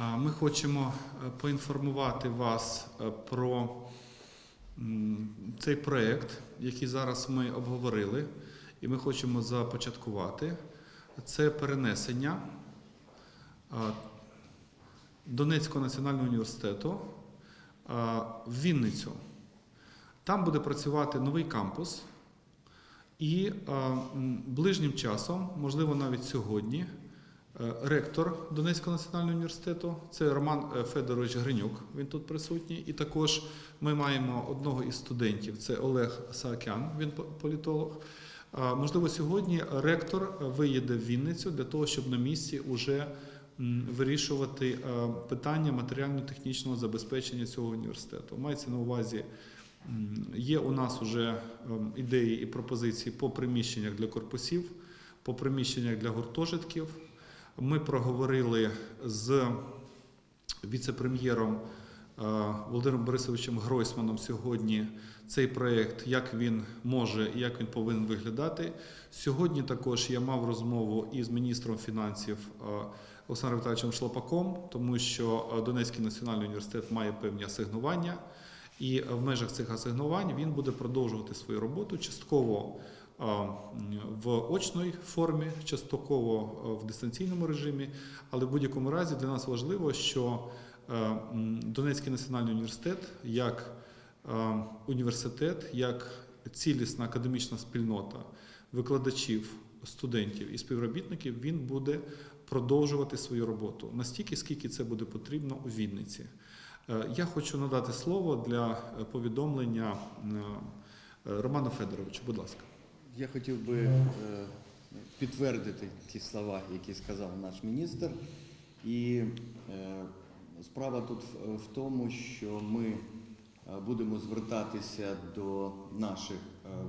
Ми хочемо е, поінформувати вас е, про цей проєкт, який зараз ми обговорили, і ми хочемо започаткувати. Це перенесення Донецького національного університету в Вінницю. Там буде працювати новий кампус, і ближнім часом, можливо, навіть сьогодні, ректор Донецького національного університету, це Роман е, Федорович Гринюк, він тут присутній. І також ми маємо одного із студентів, це Олег Саакян, він політолог. Е, Можливо, сьогодні ректор виїде в Вінницю для того, щоб на місці уже вирішувати е, питання матеріально-технічного забезпечення цього університету. Мається на увазі Є у нас вже ем, ідеї і пропозиції по приміщеннях для корпусів, по приміщеннях для гуртожитків. Ми проговорили з віце-прем'єром е, Володимиром Борисовичем Гройсманом сьогодні цей проєкт, як він може і як він повинен виглядати. Сьогодні також я мав розмову із міністром фінансів е, Олександром Віталійовичем Шлопаком, тому що е, Донецький національний університет має певні асигнування. І в межах цих асигнувань він буде продовжувати свою роботу частково в очній формі, частково в дистанційному режимі. Але в будь-якому разі для нас важливо, що е, Донецький національний університет як е, університет, як цілісна академічна спільнота викладачів, студентів і співробітників, він буде продовжувати свою роботу настільки, скільки це буде потрібно у Вінниці. Е, Я хочу надати слово для е, повідомлення е, е, Роману Федоровичу. Будь ласка. Я хотів би е, підтвердити ті слова, які сказав наш міністр. І е, справа тут в- тому, що ми е, будемо звертатися до наших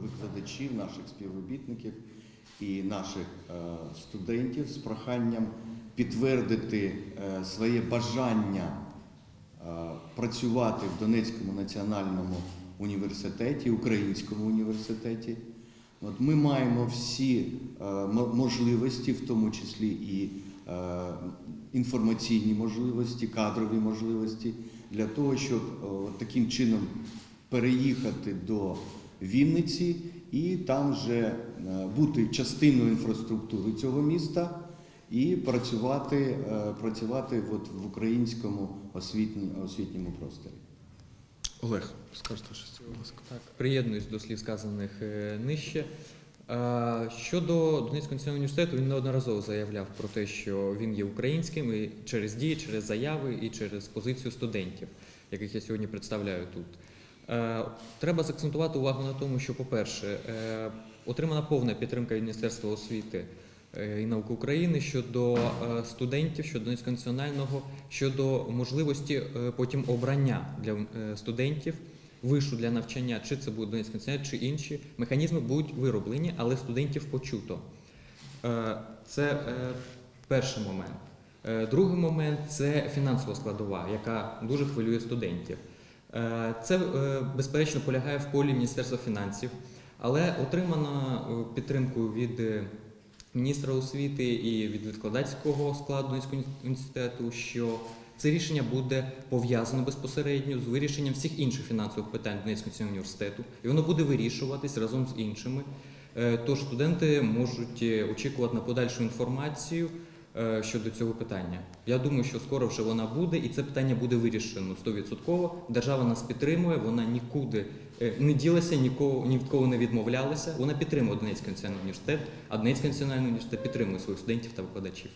викладачів, наших співробітників і наших студентів з проханням підтвердити своє бажання працювати в Донецькому національному університеті, Українському університеті. От ми маємо всі е, можливості, в тому числі і е, інформаційні можливості, кадрові можливості, для того, щоб о, таким чином переїхати до Вінниці і там вже е, бути частиною інфраструктури цього міста і працювати, е, працювати от в українському освітньому просторі. Олег, скажете щось, будь ласка. Так, приєднуюсь до слів сказаних е, нижче. Щодо Донецького національного університету, він неодноразово заявляв про те, що він є українським і через дії, через заяви і через позицію студентів, яких я сьогодні представляю тут. Е, Треба заакцентувати увагу на тому, що, по-перше, е, отримана повна підтримка від Міністерства освіти і науки України щодо е, студентів, щодо Донецького щодо можливості е, потім обрання для е, студентів вишу для навчання, чи це буде Донецький чи інші механізми будуть вироблені, але студентів почуто. Е, Це е, перший момент. Е, Другий момент це фінансова складова, яка дуже хвилює студентів. Е, Це, е, безперечно, полягає в полі Міністерства фінансів, але отримана е, підтримку від е, міністра освіти і від викладацького складу Донецького університету, що це рішення буде пов'язано безпосередньо з вирішенням всіх інших фінансових питань Донецького університету, і воно буде вирішуватись разом з іншими. Е, Тож студенти можуть е, очікувати на подальшу інформацію щодо цього питання. Я думаю, що скоро вже вона буде, і це питання буде вирішено 100%. Держава нас підтримує, вона нікуди е, не ділася, нікого ні від кого не відмовлялася. Вона підтримує Донецький національний університет, а Донецький національний університет підтримує своїх студентів та викладачів.